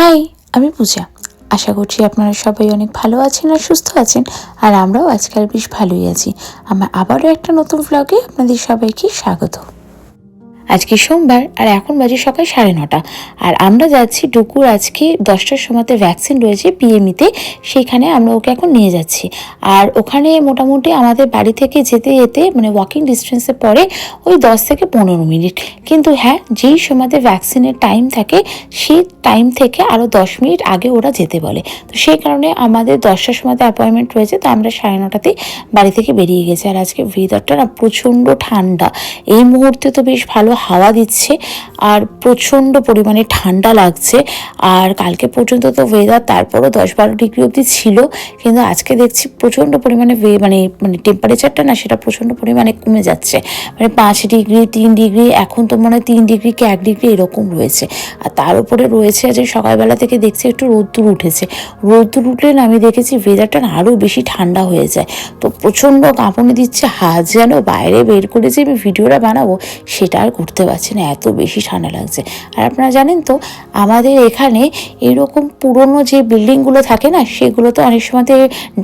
High, আমি পূজা। আশা করছি আপনারা সবাই অনেক ভালো আছেন আর সুস্থ আছেন, আর আমরাও আজকাল বেশ ভালোই আছি। আমার আবারও একটা নতুন ব্লগে আপনাদের সবাইকে স্বাগত আজকে সোমবার আর এখন বাজে সকাল সাড়ে নটা। আর আমরা যাচ্ছি ডুকুর আজকে দশটার সময়তে ভ্যাকসিন রয়েছে পিএমইতে সেইখানে আমরা ওকে এখন নিয়ে যাচ্ছি। আর ওখানে মোটামুটি আমাদের বাড়ি থেকে যেতে যেতে মানে ওয়াকিং ডিস্টেন্সে পড়ে ওই দশ থেকে পনেরো মিনিট। কিন্তু হ্যাঁ যেই সময়তে ভ্যাকসিনের টাইম থাকে সেই টাইম থেকে আরও দশ মিনিট আগে ওরা যেতে বলে। তো সেই কারণে আমাদের দশটার সময়তে অ্যাপয়েন্টমেন্ট রয়েছে, তো আমরা সাড়ে নটাতেই বাড়ি থেকে বেরিয়ে গেছি। আর আজকে ওয়েদারটা না প্রচণ্ড ঠান্ডা। এই মুহূর্তে তো বেশ ভালো হাওয়া দিচ্ছে আর প্রচণ্ড পরিমাণে ঠান্ডা লাগছে। আর কালকে পর্যন্ত তো ওয়েদার তারপরও দশ বারো ডিগ্রি অবধি ছিল, কিন্তু আজকে দেখছি প্রচণ্ড পরিমাণে মানে মানে টেম্পারেচারটা না সেটা প্রচণ্ড পরিমাণে কমে যাচ্ছে। মানে পাঁচ ডিগ্রি তিন ডিগ্রি এখন তো মনে হয় তিন ডিগ্রি কি এক ডিগ্রি এরকম রয়েছে। আর তার উপরে রয়েছে যে সকালবেলা থেকে দেখছি একটু রোদ্দুর উঠেছে। রোদ্দুর উঠলে না আমি দেখেছি ওয়েদারটা আরও বেশি ঠান্ডা হয়ে যায়। তো প্রচণ্ড কাঁপুনি দিচ্ছে, হাত যেন বাইরে বের করে যে আমি ভিডিওটা বানাবো, সেটা আর করতে পারছি না, এত বেশি ঠান্ডা লাগছে। আর আপনারা জানেন তো, আমাদের এখানে এরকম পুরনো যে বিল্ডিংগুলো থাকে না সেগুলো তো অনেক সময়তে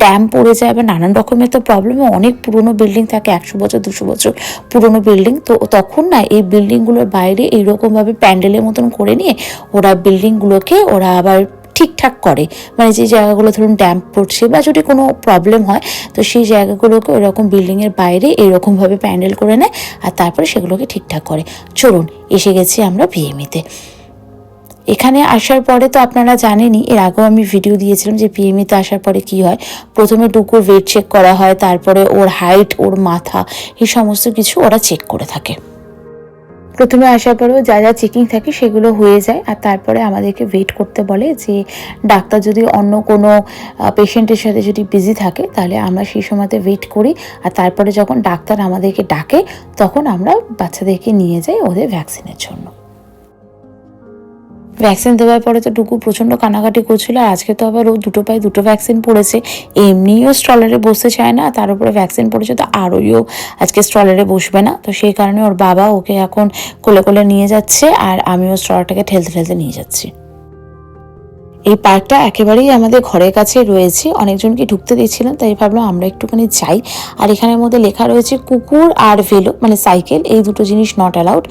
ড্যাম পড়ে যায় বা নানান রকমের তো প্রবলেমে অনেক পুরনো বিল্ডিং থাকে, একশো বছর, দুশো বছর পুরনো বিল্ডিং। তো তখন না, এই বিল্ডিংগুলোর বাইরে এইরকমভাবে প্যান্ডেলের মতন করে নিয়ে ওরা বিল্ডিংগুলোকে ওরা আবার ঠিকঠাক করে। মানে যে জায়গাগুলো ধরুন ড্যাম্প পড়ছে বা যদি কোনো প্রবলেম হয়, তো সেই জায়গাগুলোকে ওইরকম বিল্ডিংয়ের বাইরে এরকমভাবে প্যান্ডেল করে নেয় আর তারপরে সেগুলোকে ঠিকঠাক করে। চলুন, এসে গেছি আমরা পিএমইতে এখানে আসার পরে তো আপনারা জানেনই, এর আগেও আমি ভিডিও দিয়েছিলাম যে পিএমইতে আসার পরে কি হয়? প্রথমে ডুকুর ওয়েট চেক করা হয়, তারপরে ওর হাইট ওর মাথা, এই সমস্ত কিছু ওরা চেক করে থাকে। প্রথমে আসার পরেও যা যা চেকিং থাকে সেগুলো হয়ে যায় আর তারপরে আমাদেরকে ওয়েট করতে বলে যে ডাক্তার যদি অন্য কোনো পেশেন্টের সাথে যদি বিজি থাকে তাহলে আমরা সেই সময়তে ওয়েট করি আর তারপরে যখন ডাক্তার আমাদেরকে ডাকে তখন আমরা বাচ্চাদেরকে নিয়ে যাই ওদের ভ্যাকসিনের জন্য। ভ্যাকসিন দেওয়ার পরে তো টুকু প্রচণ্ড কানাকাটি করছিল আর আজকে তো আবার ও দুটো পায়ে দুটো ভ্যাকসিন পড়েছে। এমনিও স্ট্রলারে বসতে চায় না, তার উপরে ভ্যাকসিন পড়েছে তো আরোইও আজকে স্ট্রলারে বসবে না। তো সেই কারণে ওর বাবা ওকে এখন কোলে কোলে নিয়ে যাচ্ছে আর আমিও স্ট্রলারটাকে ঠেলতে ঠেলতে নিয়ে যাচ্ছি। এই পার্কটা একেবারেই আমাদের ঘরের কাছে রয়েছে। অনেকজনকে ঢুকতে দিয়েছিলাম তাই ভাবলাম আমরা একটুখানি যাই। আর এখানের মধ্যে লেখা রয়েছে, কুকুর আর ভেলো মানে সাইকেল, এই দুটো জিনিস নট অ্যালাউড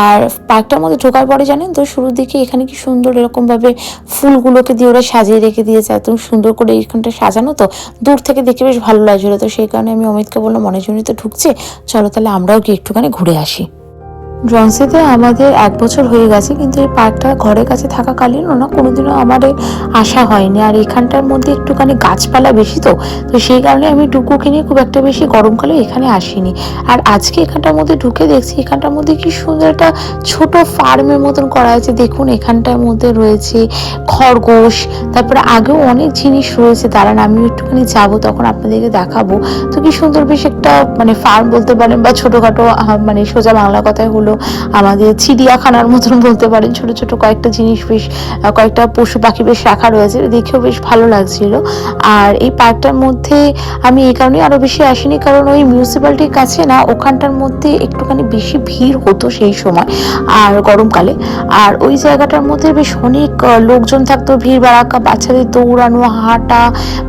আর পার্কটার মধ্যে ঢোকার পরে জানেন তো, শুরুর দিকে এখানে কি সুন্দর এরকমভাবে ফুলগুলোকে দিয়ে ওরা সাজিয়ে রেখে দিয়েছে, এত সুন্দর করে এইখানটা সাজানো তো। দূর থেকে দেখে বেশ ভালো লাগছিল। তো সেই কারণে আমি অমিতকে বললাম জন্যই তো ঢুকছে। চলো তাহলে আমরাও কি একটুখানি ঘুরে আসি। জনসিতে আমাদের এক বছর হয়ে গেছে, কিন্তু এই পার্কটা ঘরের কাছে থাকাকালীনও না, কোনোদিনও আমাদের আসা হয়নি। আর এখানটার মধ্যে একটুখানি গাছপালা বেশি তো তো সেই কারণে আমি টুকুকে নিয়ে খুব একটা বেশি গরমকালে এখানে আসিনি। আর আজকে এখানটার মধ্যে ঢুকে দেখছি, এখানটার মধ্যে কি সুন্দর একটা ছোট ফার্মের মতন করা আছে দেখুন, এখানটার মধ্যে রয়েছে খরগোশ, তারপরে আগেও অনেক জিনিস রয়েছে। দাঁড়ান আমি একটুখানি যাব, তখন আপনাদেরকে দেখাবো। তো কি সুন্দর বেশ একটা মানে ফার্ম বলতে পারেন, বা ছোটোখাটো মানে সোজা বাংলা কথায় হলো আমাদের চিড়িয়াখানার মতন বলতে পারেন। ছোট ছোট কয়েকটা জিনিস বেশ কয়েকটা পশু পাখি বেশ রাখা রয়েছে, দেখেও বেশ ভালো লাগছিল। আর এই পার্কটার মধ্যে আমি এই কারণেই আরও বেশি আসিনি, কারণ ওই মিউনিসিপ্যালিটির কাছে না, ওখানটার মধ্যে একটুখানি বেশি ভিড় হতো সেই সময়, আর গরমকালে। আর ওই জায়গাটার মধ্যে বেশ অনেক লোকজন থাকতো, ভিড় বাড়াকা, বাচ্চাদের দৌড়ানো, হাঁটা,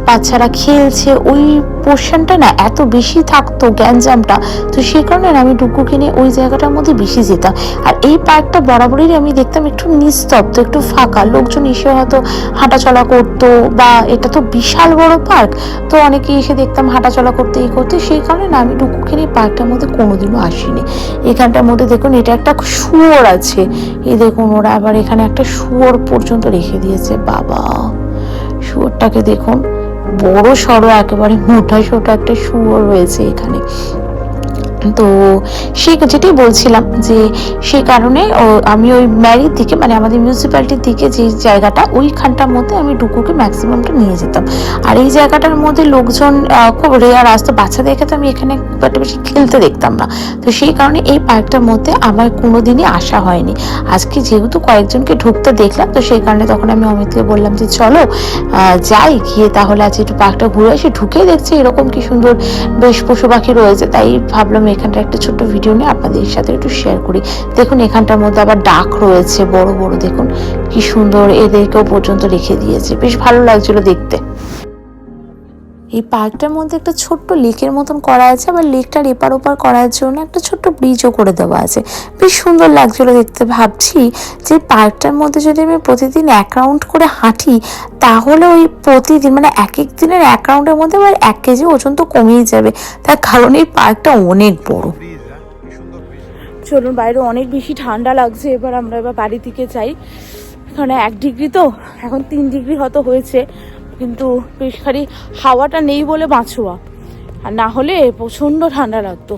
বাচ্চারা খেলছে। ওই পোর্শনটা না এত বেশি থাকতো, গ্যাঞ্জামটা। তো সেই কারণে আমি ডুকু কিনে ওই জায়গাটার মধ্যে বেশি যেতাম। আর এই পার্কটা বরাবরই আমি দেখতাম একটু নিস্তব্ধ, একটু ফাঁকা। লোকজন এসে হয়তো হাঁটাচলা করতো বা এটা তো বিশাল বড় পার্ক তো অনেকে এসে দেখতাম হাঁটাচলা করতে এই করতে। সেই কারণে না, আমি ডুকু কিনে এই পার্কটার মধ্যে কোনোদিনও আসিনি। এখানটার মধ্যে দেখুন, এটা একটা শুয়োর আছে। এই দেখুন, ওরা আবার এখানে একটা শুয়োর পর্যন্ত রেখে দিয়েছে। বাবা! শুয়োরটাকে দেখুন, বড় সড়ো, একেবারে মোটা সোটা একটা শুয়োর রয়েছে এখানে। তো সে যেটাই বলছিলাম যে সেই কারণে আমি ওই ম্যারির দিকে মানে আমাদের মিউনিসিপ্যালিটির দিকে যে জায়গাটা, ওইখানটার মধ্যে আমি ডুকুকে ম্যাক্সিমামটা নিয়ে যেতাম। আর এই জায়গাটার মধ্যে লোকজন খুব রেয়ার আসতো। বাচ্চাদেরকে তো আমি এখানে খুব একটা বেশি খেলতে দেখতাম না। তো সেই কারণে এই পার্কটার মধ্যে আমার কোনোদিনই আসা হয়নি। আজকে যেহেতু কয়েকজনকে ঢুকতে দেখলাম, তো সেই কারণে তখন আমি অমিতকে বললাম যে, চলো যাই, গিয়ে তাহলে আজ একটু পার্কটা ঘুরে আসি। ঢুকেই দেখছি এরকম কি সুন্দর বেশ পশু পাখি রয়েছে, তাই ভাবলাম এখানটা একটা ছোট্ট ভিডিও নিয়ে আপনাদের সাথে একটু শেয়ার করি। দেখুন, এখানটার মধ্যে আবার ডাক রয়েছে, বড় বড় দেখুন। কি সুন্দর এদেরকেও পর্যন্ত রেখে দিয়েছে। বেশ ভালো লাগছিল দেখতে। এই পার্কটার মধ্যে একটা ছোট্ট লেকের মতন করা আছে, আবার লেকটার এপার ওপার করার জন্য একটা ছোট্ট ব্রিজও করে দেওয়া আছে। বেশ সুন্দর লাগছিল দেখতে, ভাবছি যে পার্কটার মধ্যে যদি আমি প্রতিদিন এক রাউন্ড করে হাঁটি, তাহলে ওই প্রতিদিন মানে এক এক দিনের এক রাউন্ডের মধ্যে আমার এক কেজি ওজন তো কমেই যাবে। তার কারণ এই পার্কটা অনেক বড়। চলুন, বাইরে অনেক বেশি ঠান্ডা লাগছে, এবার আমরা এবার বাড়ি থেকে যাই। এখানে এক ডিগ্রি তো, এখন তিন ডিগ্রি হয়তো হয়েছে। কিন্তু বেশ খালি হাওয়াটা নেই বলে বাঁচুয়া। আর না হলে প্রচণ্ড ঠান্ডা লাগতো।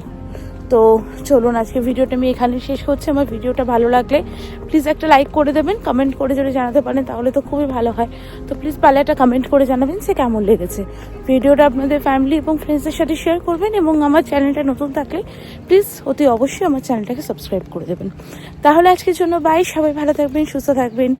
তো চলুন, আজকে ভিডিওটা আমি এখানে শেষ করছি। আমার ভিডিওটা ভালো লাগলে প্লিজ একটা লাইক করে দেবেন কমেন্ট করে যদি জানাতে পারেন তাহলে তো খুবই ভালো হয়। তো প্লিজ পালে একটা কমেন্ট করে জানাবেন সে কেমন লেগেছে। ভিডিওটা আপনাদের ফ্যামিলি এবং ফ্রেন্ডসদের সাথে শেয়ার করবেন এবং আমার চ্যানেলটা নতুন থাকলে প্লিজ অতি অবশ্যই আমার চ্যানেলটাকে সাবস্ক্রাইব করে দেবেন। তাহলে আজকের জন্য বাই সবাই ভালো থাকবেন, সুস্থ থাকবেন।